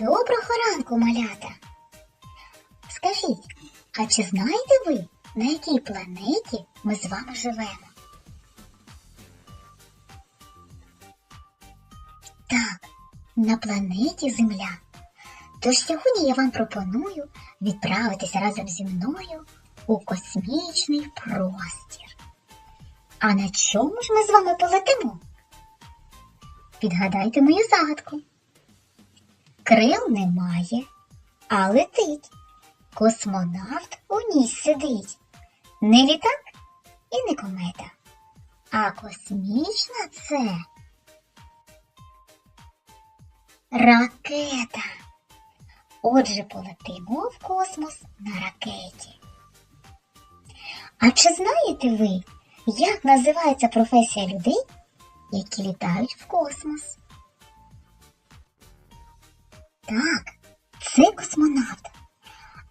Доброго ранку, малята. Скажіть, а чи знаєте ви, на якій планеті ми з вами живемо? Так, на планеті Земля. Тож сьогодні я вам пропоную відправитися разом зі мною у космічний простір. А на чому ж ми з вами полетимо? Підгадайте мою загадку. Крил немає, а летить. Космонавт у ній сидить. Не літак і не комета. А космічна це ракета. Отже, полетимо в космос на ракеті. А чи знаєте ви, як називається професія людей, які літають в космос? Так, це космонавт.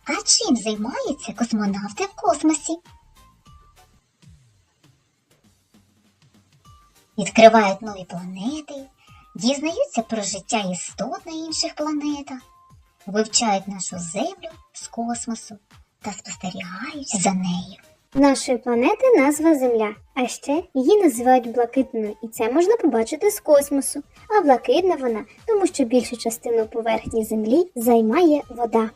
А чим займаються космонавти в космосі? Відкривають нові планети, дізнаються про життя істот на інших планетах, вивчають нашу землю з космосу та спостерігають за нею. Нашої планети назва Земля, а ще її називають блакитною, і це можна побачити з космосу. А блакитна вона, тому що більшу частину поверхні Землі займає вода.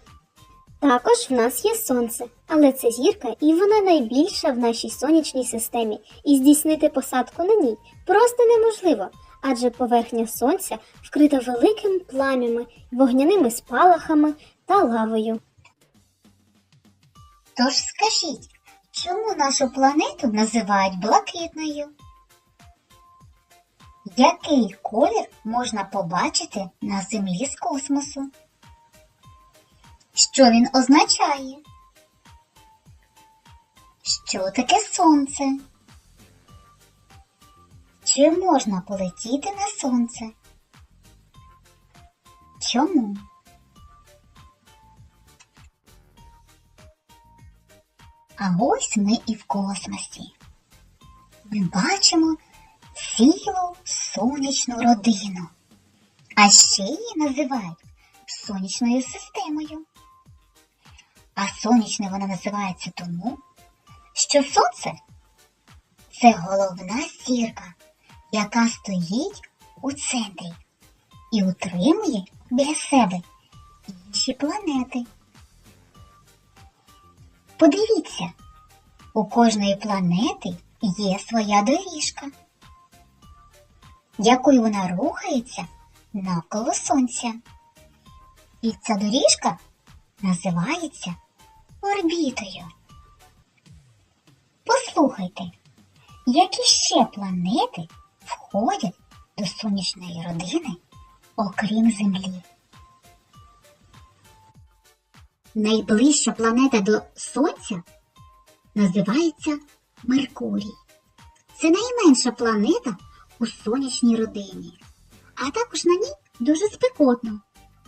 Також в нас є сонце, але це зірка, і вона найбільша в нашій сонячній системі, і здійснити посадку на ній просто неможливо, адже поверхня сонця вкрита великим плам'ями, вогняними спалахами та лавою. Тож скажіть, чому нашу планету називають блакитною? Який колір можна побачити на Землі з космосу? Що він означає? Що таке сонце? Чи можна полетіти на сонце? Чому? А ось ми і в космосі. Ми бачимо цілу сонячну родину, а ще її називають сонячною системою. А сонячною вона називається тому, що сонце це головна зірка, яка стоїть у центрі і утримує біля себе інші планети. Подивіться, у кожної планети є своя доріжка, якою вона рухається навколо сонця. І ця доріжка називається орбітою. Послухайте, які ще планети входять до сонячної родини, окрім Землі? Найближча планета до Сонця називається Меркурій. Це найменша планета у сонячній родині, а також на ній дуже спекотно,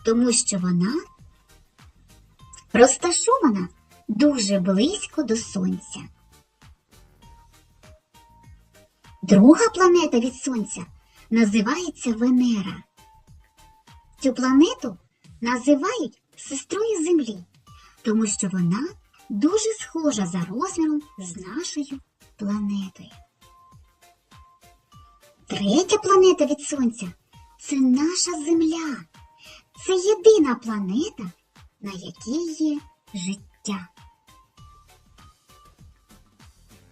тому що вона розташована дуже близько до Сонця. Друга планета від Сонця називається Венера. Цю планету називають сестрою Землі, тому що вона дуже схожа за розміром з нашою планетою. Третя планета від Сонця це наша Земля. Це єдина планета, на якій є життя.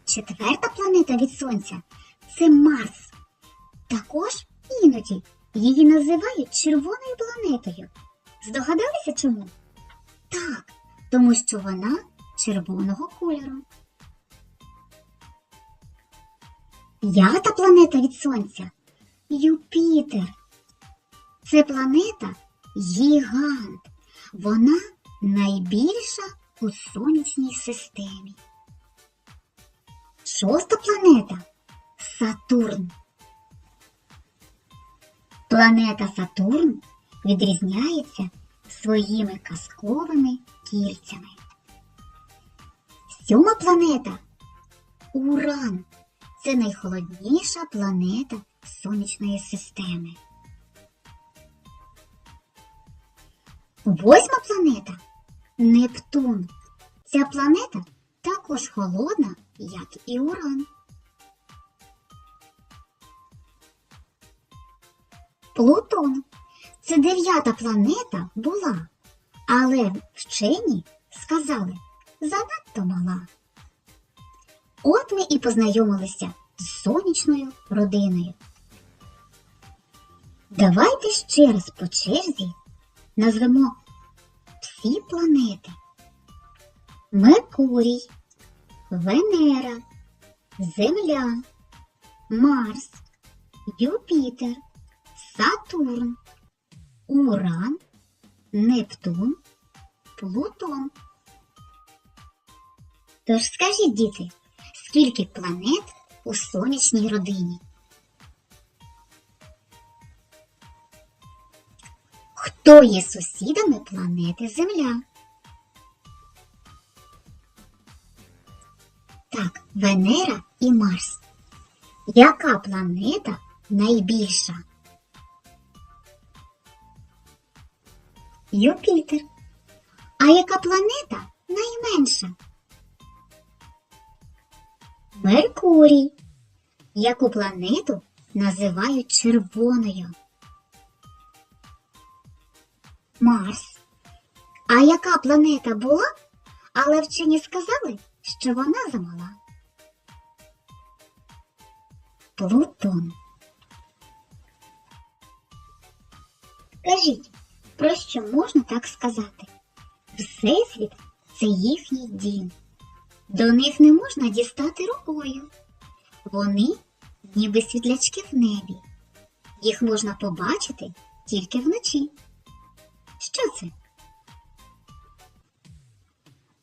Четверта планета від Сонця це Марс. Також іноді її називають червоною планетою. Здогадалися чому? Так, тому що вона червоного кольору. П'ята планета від Сонця Юпітер. Це планета гігант. Вона найбільша у сонячній системі. Шоста планета Сатурн. Планета Сатурн відрізняється своїми казковими кільцями. Сьома планета Уран. Це найхолодніша планета сонячної системи. Восьма планета Нептун. Ця планета також холодна, як і Уран. Плутон. Це дев'ята планета була, але вчені сказали занадто мала. От ми і познайомилися з сонячною родиною. Давайте ще раз по черзі назвемо всі планети. Меркурій, Венера, Земля, Марс, Юпітер, Сатурн, Уран, Нептун, Плутон. Тож скажіть, діти, скільки планет у сонячній родині? Хто є сусідами планети Земля? Так, Венера і Марс. Яка планета найбільша? Юпітер. А яка планета найменша? Меркурій. Яку планету називають червоною? Марс. А яка планета була, але вчені сказали, що вона замала? Плутон. Скажіть, про що можна так сказати? Всесвіт це їхній дім. До них не можна дістати рукою. Вони ніби світлячки в небі. Їх можна побачити тільки вночі. Що це?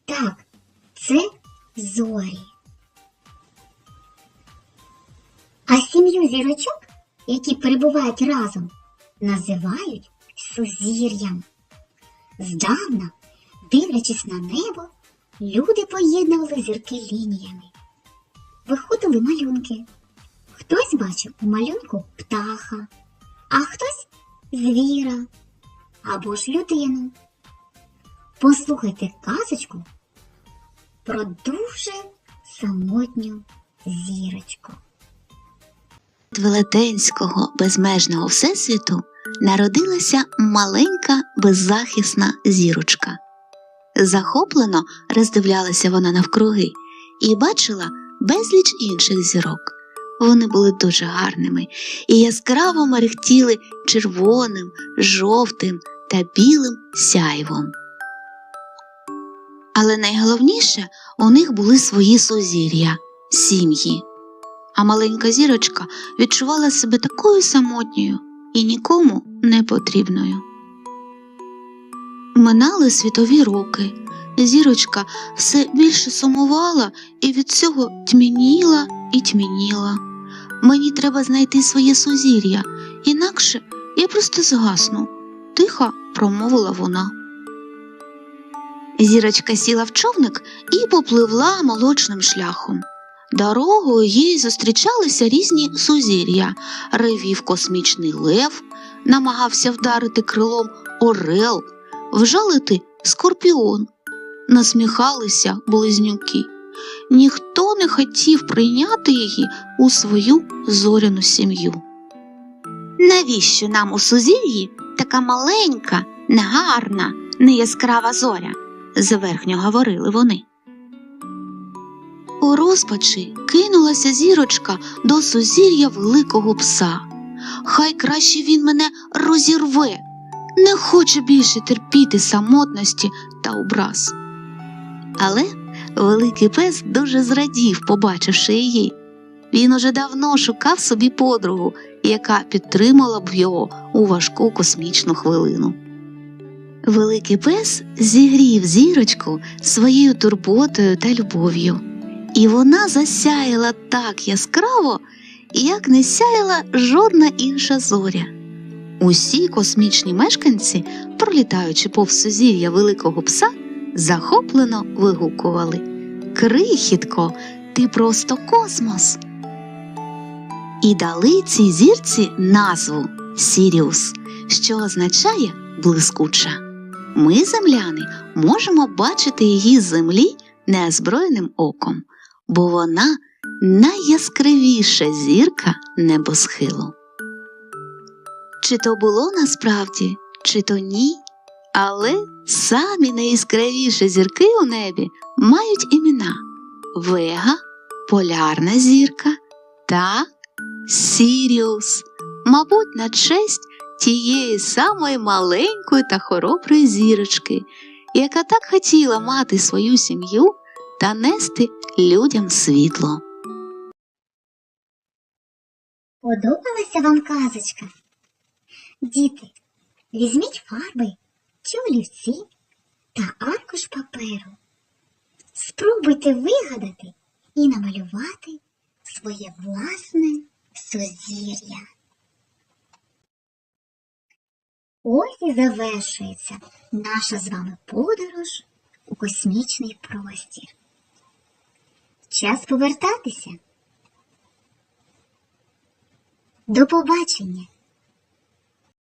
Так, це зорі. А сім'ю зірочок, які перебувають разом, називають сузір'ям. Здавна, дивлячись на небо, люди поєднували зірки лініями. Виходили малюнки. Хтось бачив у малюнку птаха, а хтось звіра або ж людину. Послухайте казочку про дуже самотню зірочку. Велетенського безмежного всесвіту народилася маленька беззахисна зірочка. Захоплено роздивлялася вона навкруги і бачила безліч інших зірок. Вони були дуже гарними і яскраво мерехтіли червоним, жовтим та білим сяйвом. Але найголовніше у них були свої сузір'я, сім'ї. А маленька зірочка відчувала себе такою самотньою і нікому не потрібною. Минали світові роки. Зірочка все більше сумувала і від цього тьмяніла і тьмяніла. Мені треба знайти своє сузір'я, інакше я просто згасну, тихо промовила вона. Зірочка сіла в човник і попливла молочним шляхом. Дорогою їй зустрічалися різні сузір'я, ревів космічний лев, намагався вдарити крилом орел, вжалити скорпіон, насміхалися близнюки. Ніхто не хотів прийняти її у свою зоряну сім'ю. Навіщо нам у сузір'ї така маленька, негарна, неяскрава зоря? зверхньо говорили вони. У розпачі кинулася зірочка до сузір'я великого пса. Хай краще він мене розірве, не хоче більше терпіти самотності та образ. Але великий пес дуже зрадів, побачивши її. Він уже давно шукав собі подругу, яка підтримала б його у важку космічну хвилину. Великий пес зігрів зірочку своєю турботою та любов'ю, і вона засяяла так яскраво, як не сяяла жодна інша зоря. Усі космічні мешканці, пролітаючи повз сузір'я великого пса, захоплено вигукували Крихітко, ти просто космос. І дали цій зірці назву Сіріус, що означає блискуча. Ми, земляни, можемо бачити її з землі неозброєним оком, бо вона найяскравіша зірка небосхилу. Чи то було насправді, чи то ні, але самі найяскравіші зірки у небі мають імена Вега, Полярна зірка та Сіріус, мабуть, на честь тієї самої маленької та хороброї зірочки, яка так хотіла мати свою сім'ю та нести людям світло. Подобалася вам казочка? Діти, візьміть фарби чи та аркуш паперу. Спробуйте вигадати і намалювати своє власне сузір'я. Ось і завершується наша з вами подорож у космічний простір. Час повертатися. До побачення!